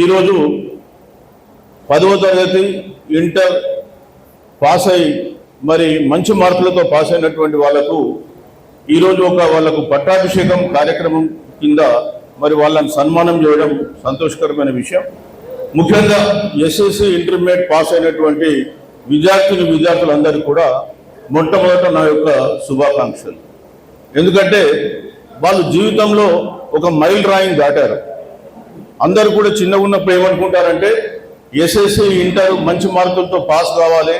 ఈరోజు పదవ తరగతి ఇంటర్ పాస్ అయి మరి మంచి మార్కులతో పాస్ అయినటువంటి వాళ్ళకు ఈరోజు ఒక వాళ్ళకు పట్టాభిషేకం కార్యక్రమం కింద మరి వాళ్ళని సన్మానం చేయడం సంతోషకరమైన విషయం. ముఖ్యంగా ఎస్ఎస్సి ఇంటర్మీడియట్ పాస్ అయినటువంటి విద్యార్థులు విద్యార్థులందరికీ కూడా మొట్టమొదట నా యొక్క శుభాకాంక్షలు. ఎందుకంటే వాళ్ళు జీవితంలో ఒక మైల్ డ్రాయింగ్ దాటారు. అందరూ కూడా చిన్నగా ఉన్నప్పుడు ఏమనుకుంటారంటే ఎస్ఎస్సి ఇంటర్ మంచి మార్కులతో పాస్ కావాలి.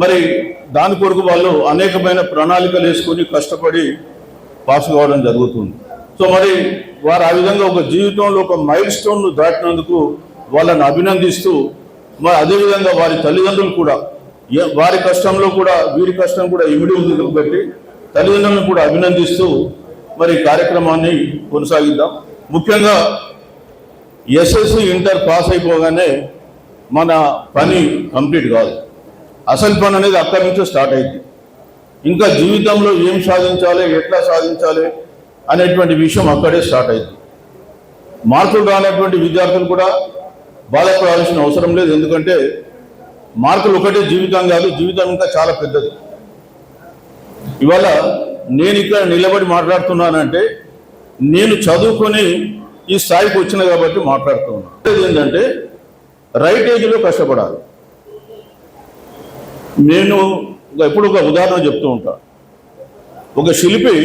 మరి దాని కొరకు వాళ్ళు అనేకమైన ప్రణాళికలు వేసుకొని కష్టపడి పాస్ కావడం జరుగుతుంది. సో మరి వారు ఆ విధంగా ఒక జీవితంలో ఒక మైల్ స్టోన్ను దాటినందుకు వాళ్ళని అభినందిస్తూ మరి అదేవిధంగా వారి తల్లిదండ్రులు కూడా వారి కష్టంలో కూడా వీరి కష్టం కూడా ఇమిడి ఉంది కాబట్టి తల్లిదండ్రులను కూడా అభినందిస్తూ మరి కార్యక్రమాన్ని కొనసాగిద్దాం. ముఖ్యంగా ఎస్ఎస్సి ఇంటర్ పాస్ అయిపోగానే మన పని కంప్లీట్ కాదు. అసలు పని అనేది అక్కడి నుంచే స్టార్ట్ అయింది ఇంకా జీవితంలో ఏం సాధించాలి ఎట్లా సాధించాలి అనేటువంటి విషయం అక్కడే స్టార్ట్ అయింది మార్కులు రానటువంటి విద్యార్థులు కూడా బాధపడాల్సిన అవసరం లేదు ఎందుకంటే మార్కులు ఒకటే జీవితం కాదు జీవితం ఇంకా చాలా పెద్దది. ఇవాళ నేను ఇక్కడ నిలబడి మాట్లాడుతున్నానంటే నేను చదువుకొని ఈ స్థాయికి వచ్చిన కాబట్టి మాట్లాడుతున్నాను ఉన్నాను ఏంటంటే రైట్ ఏజ్లో కష్టపడాలి. నేను ఎప్పుడు ఒక ఉదాహరణ చెప్తూ ఉంటా. ఒక శిల్పి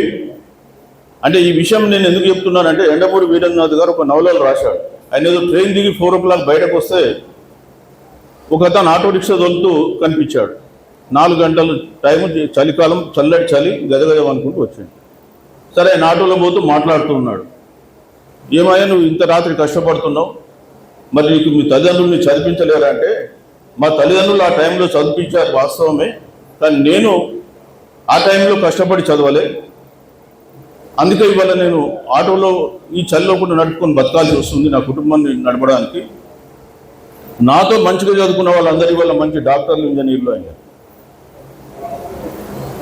అంటే ఈ విషయం నేను ఎందుకు చెప్తున్నానంటే ఎండమూరి వీరంగనాథ్ గారు ఒక నవలలు రాశాడు. ఆయన ఏదో ట్రైన్ దిగి ఫోర్ ఓ క్లాక్ బయటకు వస్తే ఒక అతను ఆటో రిక్షా తోలుతూ కనిపించాడు. నాలుగు గంటలు టైం చలికాలం చల్లటి చలి గదగదం అనుకుంటూ వచ్చింది. సరే ఆయన ఆటోలో పోతూ మాట్లాడుతూ ఉన్నాడు. ఏమయ్యా నువ్వు ఇంత రాత్రి కష్టపడుతున్నావు? మరి నీకు మీ తల్లిదండ్రుల్ని చదివించలేరా అంటే మా తల్లిదండ్రులు ఆ టైంలో చదివించారు వాస్తవమే కానీ నేను ఆ టైంలో కష్టపడి చదవలే. అందుకే ఇవాళ నేను ఆటోలో ఈ చలిలో కూడా నడుపుకొని బతకాల్సి వస్తుంది నా కుటుంబాన్ని నడపడానికి. నాతో మంచిగా చదువుకున్న వాళ్ళందరి వల్ల మంచి డాక్టర్లు ఇంజనీర్లు అయ్యారు.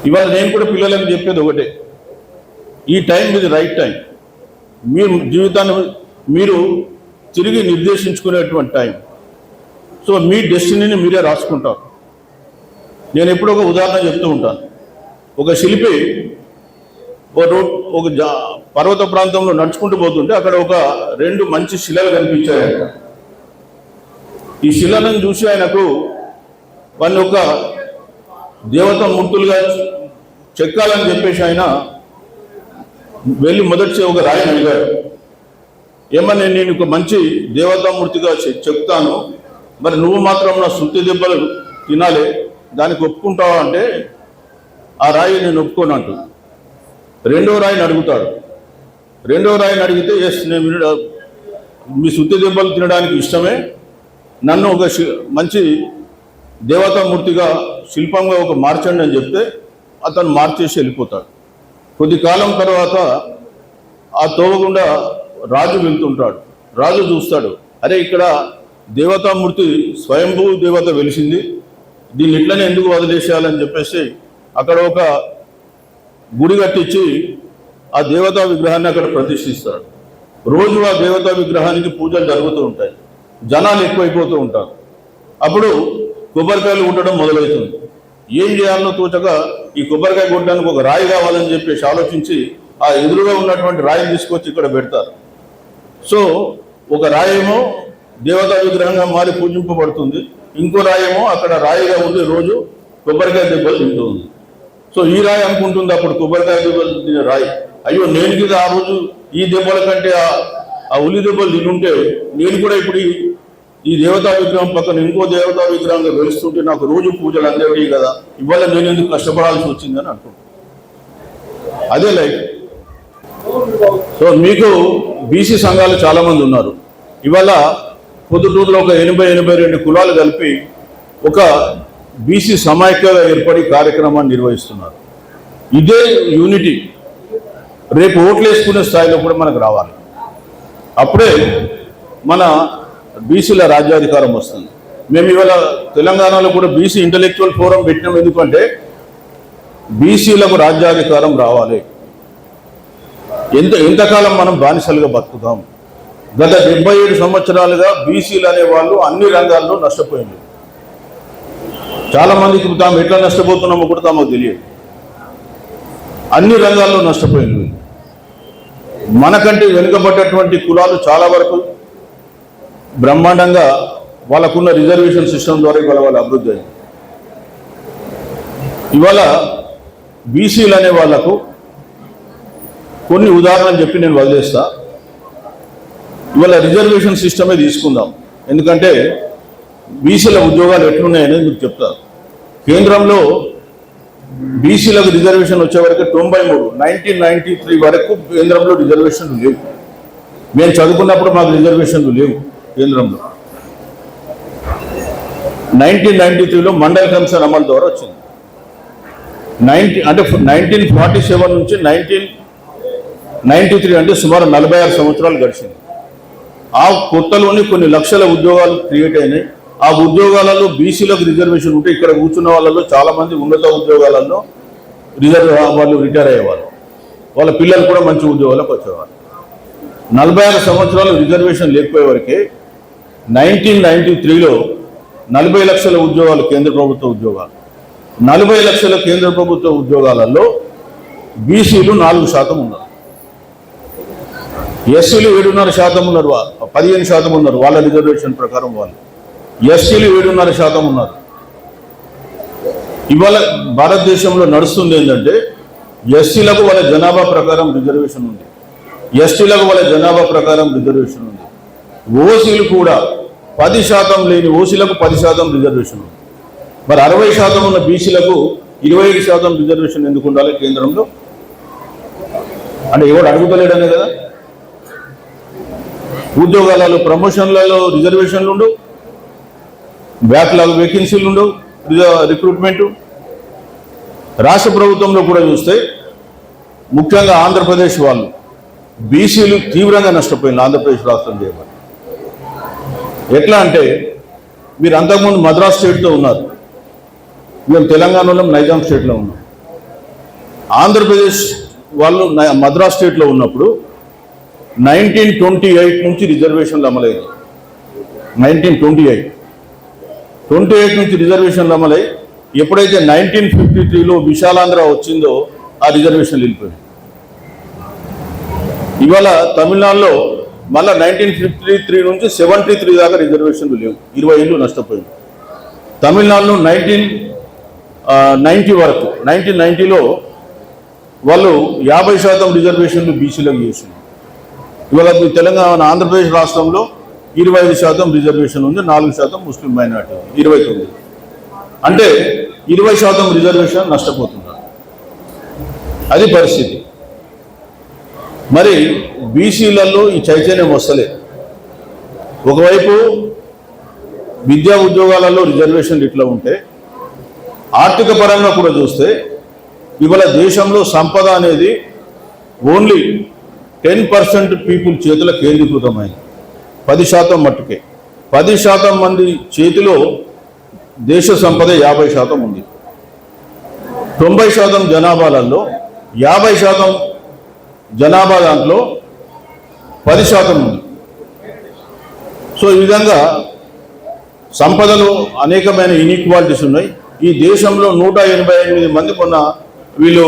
ఇవాళ నేను కూడా పిల్లలకు చెప్పేది ఒకటే ఈ టైం ఇది రైట్ టైం మీ జీవితాన్ని మీరు తిరిగి నిర్దేశించుకునేటువంటి టైం సో మీ డెస్టినీని మీరే రాసుకుంటారు. నేను ఎప్పుడూ ఒక ఉదాహరణ చెప్తూ ఉంటాను. ఒక శిల్పి ఒక రోడ్ ఒక జా పర్వత ప్రాంతంలో నడుచుకుంటూ పోతుంటే అక్కడ ఒక రెండు మంచి శిలలు కనిపించాయంట. ఈ శిలను చూసి ఆయనకు వాళ్ళ ఒక దేవత మూర్తులుగా చెక్కాలని చెప్పేసి ఆయన వెళ్ళి మొదటి ఒక రాయిని అడిగాడు ఏమని నేను ఒక మంచి దేవతామూర్తిగా చె- చెప్తాను. మరి నువ్వు మాత్రం నా శృతి దెబ్బలు తినాలి. దానికి ఒప్పుకుంటావా అంటే ఆ రాయి నేను ఒప్పుకోను అంటు రెండో రాయిని అడుగుతాడు. రెండో రాయిని అడిగితే ఎస్ నేను మీ శృతి దెబ్బలు తినడానికి ఇష్టమే. నన్ను ఒక శి- మంచి దేవతామూర్తిగా శిల్పంగా ఒక మార్చండి అని చెప్తే అతను మార్చేసి వెళ్ళిపోతాడు. కొద్ది కాలం తర్వాత ఆ తోవగుండా రాజు వెళ్తుంటాడు. రాజు చూస్తాడు అరే ఇక్కడ దేవతామూర్తి స్వయంభూ దేవత వెలిసింది. దీన్ని ఇట్లనే ఎందుకు వదిలేసేయాలని చెప్పేసి అక్కడ ఒక గుడి కట్టించి ఆ దేవతా విగ్రహాన్ని అక్కడ ప్రతిష్ఠిస్తాడు. రోజు ఆ దేవతా విగ్రహానికి పూజలు జరుగుతూ ఉంటాయి. జనాలు ఎక్కువైపోతూ ఉంటారు. అప్పుడు కొబ్బరికాయలు ఉండడం మొదలవుతుంది. ఏం చేయాలనో తోచక ఈ కొబ్బరికాయ కొట్టడానికి ఒక రాయి కావాలని చెప్పేసి ఆలోచించి ఆ ఎదురుగా ఉన్నటువంటి రాయిని తీసుకొచ్చి ఇక్కడ పెడతారు. సో ఒక రాయేమో దేవతా విగ్రహంగా మారి పూజింపబడుతుంది. ఇంకో రాయేమో అక్కడ రాయిగా ఉంది రోజు కొబ్బరికాయ దెబ్బలు తింటుంది సో ఈ రాయి అనుకుంటుంది అప్పుడు కొబ్బరికాయ దెబ్బలు తినే రాయి. అయ్యో నేను కదా ఆ రోజు ఈ దెబ్బల కంటే ఆ- ఆ దెబ్బలు తింటుంటే నేను కూడా ఇప్పుడు ఈ- దేవతా విగ్రహం పక్కన ఇంకో దేవతా విగ్రహంగా వెలుస్తుంటే నాకు రోజు పూజలు అందేవి కదా. ఇవాళ నేను ఎందుకు కష్టపడాల్సి వచ్చిందని అనుకుంటున్నాను అదే లైఫ్ సో మీకు బీసీ సంఘాలు చాలా మంది ఉన్నారు. ఇవాళ పొద్దుటూరులో ఒక ఎనభై ఎనభై రెండు కులాలు కలిపి ఒక బీసీ సమాఖ్యగా ఏర్పడి కార్యక్రమాన్ని నిర్వహిస్తున్నారు. ఇదే యూనిటీ రేపు ఓట్లు వేసుకునే స్థాయిలో కూడా మనకు రావాలి. అప్పుడే మన బీసీల రాజ్యాధికారం వస్తుంది. మేము ఇవాళ తెలంగాణలో కూడా బీసీ ఇంటలెక్చువల్ ఫోరం పెట్టినాం. ఎందుకంటే బీసీలకు రాజ్యాధికారం రావాలి. ఎంత ఎంతకాలం మనం బానిసలుగా బతుకుతాం? గత డెబ్బై ఏడు సంవత్సరాలుగా బీసీలు అనే వాళ్ళు అన్ని రంగాల్లో నష్టపోయింది చాలామందికి తాము ఎట్లా నష్టపోతున్నామో కూడా తాము తెలియదు. అన్ని రంగాల్లో నష్టపోయింది మనకంటే వెనుకబడ్డటువంటి కులాలు చాలా వరకు బ్రహ్మాండంగా వాళ్ళకున్న రిజర్వేషన్ సిస్టమ్ ద్వారా ఇవాళ వాళ్ళ అభివృద్ధి అయింది. ఇవాళ బీసీలు అనే వాళ్ళకు కొన్ని ఉదాహరణలు చెప్పి నేను వదిలేస్తా. ఇవాళ రిజర్వేషన్ సిస్టమే తీసుకుందాం. ఎందుకంటే బీసీల ఉద్యోగాలు ఎట్లున్నాయనేది మీకు చెప్తారు. కేంద్రంలో బీసీలకు రిజర్వేషన్ వచ్చే వరకు తొంభై మూడు నైన్టీన్ నైన్టీ త్రీ వరకు కేంద్రంలో రిజర్వేషన్లు లేవు. మేము చదువుకున్నప్పుడు మాకు రిజర్వేషన్లు లేవు. కేంద్రంలో. నైన్టీన్ నైన్టీ త్రీలో మండల కమిషన్ అమలు ద్వారా వచ్చింది. నైన్టీ అంటే నైన్టీన్ ఫార్టీ సెవెన్ నుంచి నైన్టీన్ నైన్టీ త్రీ అంటే సుమారు నలభై ఆరు సంవత్సరాలు గడిచింది. ఆ కొత్తలోని కొన్ని లక్షల ఉద్యోగాలు క్రియేట్ అయినాయి. ఆ ఉద్యోగాలలో బీసీలకు రిజర్వేషన్ ఉంటే ఇక్కడ కూర్చున్న వాళ్ళలో చాలామంది ఉన్నత ఉద్యోగాలలో రిజర్వ్ వాళ్ళు రిటైర్ అయ్యేవాళ్ళు. వాళ్ళ పిల్లలు కూడా మంచి ఉద్యోగాలకు వచ్చేవారు నలభై ఆరు సంవత్సరాలు రిజర్వేషన్ లేకపోయే వరకే నైన్టీన్ నైన్టీ త్రీలో నలభై లక్షల ఉద్యోగాలు కేంద్ర ప్రభుత్వ ఉద్యోగాలు. నలభై లక్షల కేంద్ర ప్రభుత్వ ఉద్యోగాలలో బీసీలు నాలుగు శాతం ఉన్నారు. ఎస్సీలు ఏడున్నర శాతం ఉన్నారు పదిహేను శాతం ఉన్నారు వాళ్ళ రిజర్వేషన్ ప్రకారం వాళ్ళు. ఎస్సీలు ఏడున్నర శాతం ఉన్నారు. ఇవాళ భారతదేశంలో నడుస్తుంది ఏంటంటే ఎస్సీలకు వాళ్ళ జనాభా ప్రకారం రిజర్వేషన్ ఉంది. ఎస్టీలకు వాళ్ళ జనాభా ప్రకారం రిజర్వేషన్ ఉంది. ఓసీలు కూడా పది శాతం లేని ఓసీలకు పది శాతం రిజర్వేషన్. మరి అరవై శాతం ఉన్న బీసీలకు ఇరవై ఐదు శాతం రిజర్వేషన్ ఎందుకు ఉండాలి కేంద్రంలో? అంటే ఎవడు అడుగుతలేడనే కదా? ఉద్యోగాలలో ప్రమోషన్లలో రిజర్వేషన్లు ఉండవు. బ్యాక్లాగ్ వేకెన్సీలు ఉండవు. Recruitment recruitment. రాష్ట్ర ప్రభుత్వంలో కూడా చూస్తే ముఖ్యంగా ఆంధ్రప్రదేశ్ వాళ్ళు బీసీలు తీవ్రంగా నష్టపోయింది ఆంధ్రప్రదేశ్ రాష్ట్రం చేయబడి ఎట్లా అంటే మీరు అంతకుముందు మద్రాస్ స్టేట్లో ఉన్నారు. మేము తెలంగాణలో నైజాం స్టేట్లో ఉన్నాం. ఆంధ్రప్రదేశ్ వాళ్ళు మద్రాస్ స్టేట్లో ఉన్నప్పుడు నైన్టీన్ ట్వంటీ ఎయిట్ నుంచి రిజర్వేషన్లు అమలైంది nineteen twenty eight. Twenty eight నుంచి రిజర్వేషన్లు అమలై ఎప్పుడైతే నైన్టీన్ ఫిఫ్టీ త్రీలో విశాలాంధ్ర వచ్చిందో ఆ రిజర్వేషన్లు వెళ్ళిపోయాయి ఇవాళ తమిళనాడులో మళ్ళీ నైన్టీన్ ఫిఫ్టీ త్రీ నుంచి సెవెంటీ త్రీ దాకా రిజర్వేషన్లు లేవు. ఇరవై ఏళ్ళు నష్టపోయింది తమిళనాడులో నైన్టీన్ నైంటీ వరకు నైన్టీన్ నైంటీలో వాళ్ళు యాభై శాతం రిజర్వేషన్లు బీసీలకు చేసింది ఇవాళ మీ తెలంగాణ ఆంధ్రప్రదేశ్ రాష్ట్రంలో ఇరవై ఐదు శాతం రిజర్వేషన్ ఉంది నాలుగు శాతం ముస్లిం మైనార్టీ ఇరవై తొమ్మిది. అంటే ఇరవై శాతం రిజర్వేషన్ నష్టపోతున్నారు. అది పరిస్థితి. మరి బీసీలలో ఈ చైతన్యం వస్తలేదు ఒకవైపు విద్యా ఉద్యోగాలలో రిజర్వేషన్లు ఇట్లా ఉంటే ఆర్థిక పరంగా కూడా చూస్తే ఇవాళ దేశంలో సంపద అనేది ఓన్లీ టెన్ పర్సెంట్ పీపుల్ చేతుల కేంద్రీకృతమైంది. పది శాతం మట్టుకే. పది శాతం మంది చేతిలో దేశ సంపద యాభై శాతం ఉంది. తొంభై శాతం జనాభాలలో యాభై శాతం జనాభా దాంట్లో పది శాతం ఉంది. సో ఈ విధంగా సంపదలో అనేకమైన ఇన్ఈక్వాలిటీస్ ఉన్నాయి. ఈ దేశంలో నూట ఎనభై ఎనిమిది మంది కొన్న వీళ్ళు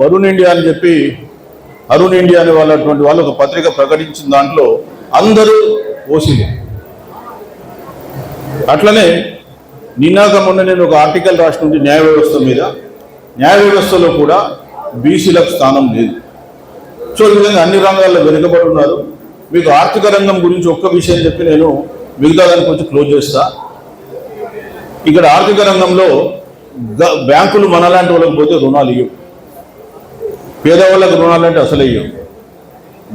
వరుణ్ ఇండియా అని చెప్పి అరుణ్ ఇండియా అనే వాళ్ళటువంటి వాళ్ళు ఒక పత్రిక ప్రకటించిన దాంట్లో అందరూ ఓసీలే. అట్లనే నిన్నాక మొన్న నేను ఒక ఆర్టికల్ రాసిన న్యాయ వ్యవస్థ మీద న్యాయ వ్యవస్థలో కూడా బీసీలకు స్థానం లేదు. సో ఈ విధంగా అన్ని రంగాల్లో వెనుకబడి ఉన్నారు. మీకు ఆర్థిక రంగం గురించి ఒక్క విషయం చెప్పి నేను మిగతా దానికి కొంచెం క్లోజ్ చేస్తా. ఇక్కడ ఆర్థిక రంగంలో బ్యాంకులు మనలాంటి వాళ్ళకి పోతే రుణాలు ఇవ్వవు పేదవాళ్ళకి రుణాలు అంటే అసలు ఇవ్వవు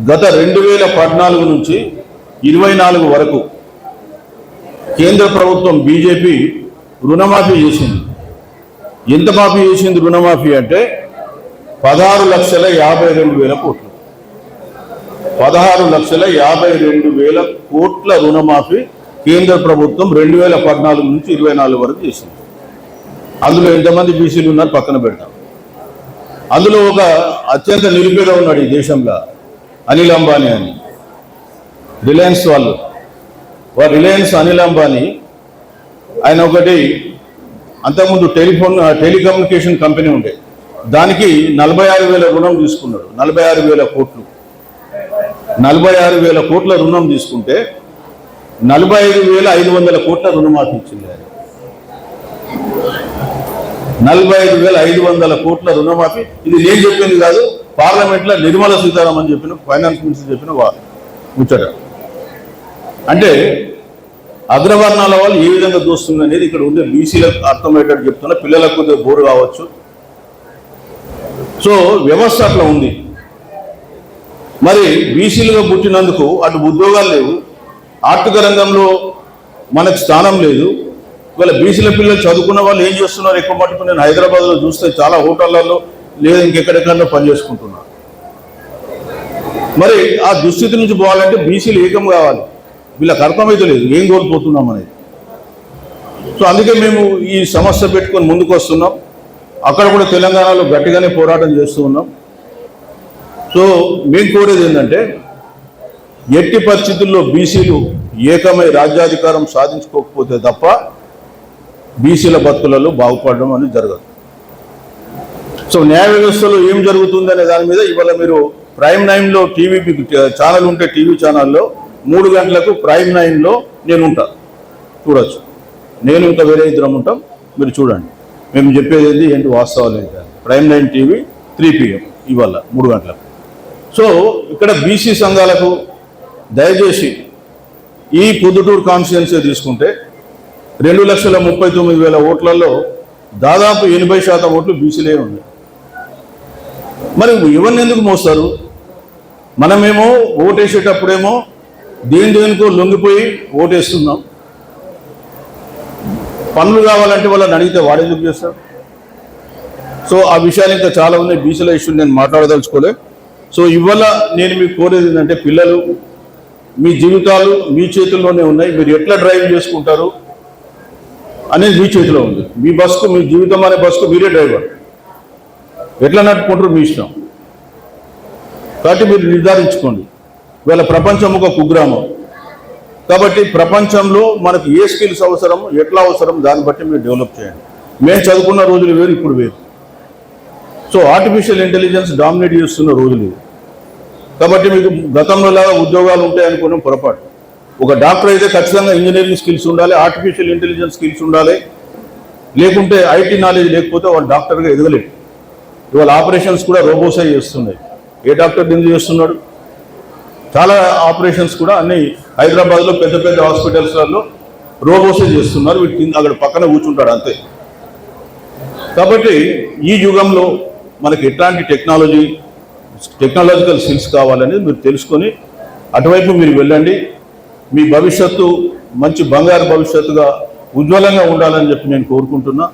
గత రెండు వేల పద్నాలుగు నుంచి ఇరవై నాలుగు వరకు కేంద్ర ప్రభుత్వం బీజేపీ రుణమాఫీ చేసింది. ఎంత మాఫీ చేసింది రుణమాఫీ అంటే పదహారు లక్షల యాభై రెండు వేల కోట్లు. పదహారు లక్షల యాభై రెండు వేల కోట్ల రుణమాఫీ కేంద్ర ప్రభుత్వం రెండు వేల పద్నాలుగు నుంచి ఇరవై నాలుగు వరకు చేసింది. అందులో ఎంతమంది బీసీలు ఉన్నారు పక్కన పెడతాం. అందులో ఒక అత్యంత నిరుపేద ఉన్నాడు ఈ దేశంలో అనిల్ అంబానీ అని. రిలయన్స్ వాళ్ళు. వారు రిలయన్స్ అనిల్ అంబానీ ఆయన ఒకటి అంతకుముందు టెలిఫోన్ టెలికమ్యూనికేషన్ కంపెనీ ఉండే. దానికి నలభై ఆరు వేల రుణం తీసుకున్నాడు. నలభై ఆరు వేల కోట్లు. నలభై ఆరు వేల కోట్ల రుణం తీసుకుంటే నలభై ఐదు వేల ఐదు వందల కోట్ల రుణమాఫీ ఇచ్చింది ఆయన. నలభై ఐదు వేల ఐదు వందల కోట్ల రుణమాఫీ. ఇది నేను చెప్పింది కాదు పార్లమెంట్లో నిర్మల సీతారామన్ చెప్పిన ఫైనాన్స్ మినిస్టర్ చెప్పిన ముచ్చట. అంటే అగ్రవర్ణాల వాళ్ళు ఏ విధంగా దోస్తుంది అనేది ఇక్కడ ఉండే బీసీలకు అర్థమయ్యేటట్టు చెప్తున్నా. పిల్లలకు కొద్దిగా బోరు కావచ్చు. సో వ్యవస్థ అట్లా ఉంది. మరి బీసీలుగా పుట్టినందుకు అటు ఉద్యోగాలు లేవు. ఆర్థిక రంగంలో మనకు స్థానం లేదు. ఇవాళ బీసీల పిల్లలు చదువుకున్న వాళ్ళు ఏం చేస్తున్నారు? ఎక్కువ మటుకు నేను హైదరాబాద్లో చూస్తే చాలా హోటళ్ళలో లేదా ఇంకెక్కడెక్కడో పనిచేసుకుంటున్నారు మరి ఆ దుస్థితి నుంచి పోవాలంటే బీసీలు ఏకం కావాలి. వీళ్ళకి అర్థమైతే లేదు. ఏం కోల్పోతున్నాం అనేది. సో అందుకే మేము ఈ సమస్య పెట్టుకొని ముందుకు వస్తున్నాం అక్కడ కూడా తెలంగాణలో గట్టిగానే పోరాటం చేస్తూ ఉన్నాం. సో మేము కోరేది ఏంటంటే ఎట్టి పరిస్థితుల్లో బీసీలు ఏకమై రాజ్యాధికారం సాధించుకోకపోతే తప్ప బీసీల బతుకులలో బాగుపడడం అనేది జరగదు. సో న్యాయ వ్యవస్థలో ఏం జరుగుతుంది అనే దాని మీద ఇవాళ మీరు ప్రైమ్ నైన్లో టీవీ ఛానల్ ఉంటే టీవీ ఛానల్లో మూడు గంటలకు ప్రైమ్ నైన్లో నేను ఉంటాను చూడొచ్చు. నేను ఇంకా వేరే ఇద్దరం ఉంటాం. మీరు చూడండి. మేము చెప్పేది ఏంటి ఏంటి వాస్తవాలు ఏంటి prime line TV three PM ఇవాళ మూడు గంటలకు. సో ఇక్కడ బీసీ సంఘాలకు దయచేసి ఈ పొద్దుటూరు కాన్స్టిట్యున్సీ తీసుకుంటే రెండు లక్షల ముప్పై తొమ్మిది వేల ఓట్లలో దాదాపు ఎనభై శాతం ఓట్లు బీసీలే ఉన్నాయి. మరి ఎవరిని ఎందుకు మోస్తారు? మనమేమో ఓటేసేటప్పుడేమో దేని దేనికో లొంగిపోయి ఓటేస్తున్నాం. పనులు కావాలంటే వాళ్ళని అడిగితే వాడేందుకు చేస్తారు సో ఆ విషయాలు ఇంకా చాలా ఉన్నాయి. బీసీల ఇష్యూ నేను మాట్లాడదలుచుకోలే. సో ఇవాళ నేను మీకు కోరేది ఏంటంటే పిల్లలు మీ జీవితాలు మీ చేతుల్లోనే ఉన్నాయి. మీరు ఎట్లా డ్రైవ్ చేసుకుంటారు అనేది మీ చేతిలో ఉంది. మీ బస్కు మీ జీవితం అనే బస్కు మీరే డ్రైవర్. ఎట్లా నడుపుకుంటారు? మీ ఇష్టం. కాబట్టి మీరు నిర్ధారించుకోండి. ఇవాళ ప్రపంచం ఒక కుగ్రామం. కాబట్టి ప్రపంచంలో మనకు ఏ స్కిల్స్ అవసరం ఎట్లా అవసరం దాన్ని బట్టి మీరు డెవలప్ చేయండి. మేము చదువుకున్న రోజులు వేరు ఇప్పుడు వేరు. సో ఆర్టిఫిషియల్ ఇంటెలిజెన్స్ డామినేట్ చేస్తున్న రోజులు కాబట్టి మీకు గతంలో లాగా ఉద్యోగాలు ఉంటాయి అనుకున్నాం పొరపాటు. ఒక డాక్టర్ అయితే ఖచ్చితంగా ఇంజనీరింగ్ స్కిల్స్ ఉండాలి ఆర్టిఫిషియల్ ఇంటెలిజెన్స్ స్కిల్స్ ఉండాలి. లేకుంటే ఐటీ నాలెడ్జ్ లేకపోతే వాళ్ళు డాక్టర్గా ఎదగలేడు. ఇవాళ ఆపరేషన్స్ కూడా రోబోసే చేస్తున్నాయి. ఏ డాక్టర్ ఎందుకు చేస్తున్నాడు? చాలా ఆపరేషన్స్ కూడా అన్ని హైదరాబాద్లో పెద్ద పెద్ద హాస్పిటల్స్లలో రోబోసే చేస్తున్నారు. వీటి కింద అక్కడ పక్కన కూర్చుంటాడు అంతే. కాబట్టి ఈ యుగంలో మనకి ఎట్లాంటి టెక్నాలజీ టెక్నాలజికల్ స్కిల్స్ కావాలనేది మీరు తెలుసుకొని అటువైపు మీరు వెళ్ళండి. మీ భవిష్యత్తు మంచి బంగారు భవిష్యత్తుగా ఉజ్వలంగా ఉండాలని చెప్పి నేను కోరుకుంటున్నా.